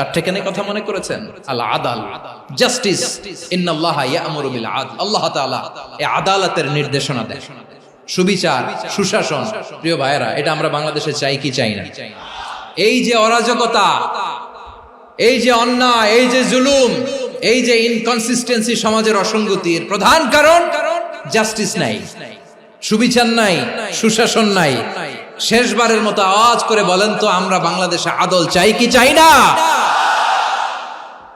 চারটে কেন কথা মনে করেছেন? আল আদাল জাস্টিস। ইন্নাল্লাহ ইয়ামুরু বিল আদল আল্লাহ তাআলা এই আদালতের নির্দেশনা দেন। সুবিচার, সুশাসন। প্রিয় ভাইয়েরা, এটা আমরা বাংলাদেশে চাই কি চাই না? এই যে অরাজকতা, এই যে অন্যায়, এই যে জুলুম, এই যে ইনকনসিস্টেন্সি সমাজের অসঙ্গতির প্রধান কারণ জাস্টিস নাই। সুবিচার নাই, সুশাসন নাই। শেষবারের মতো আওয়াজ করে বলেন তো, আমরা বাংলাদেশে আদল চাই কি চাই না?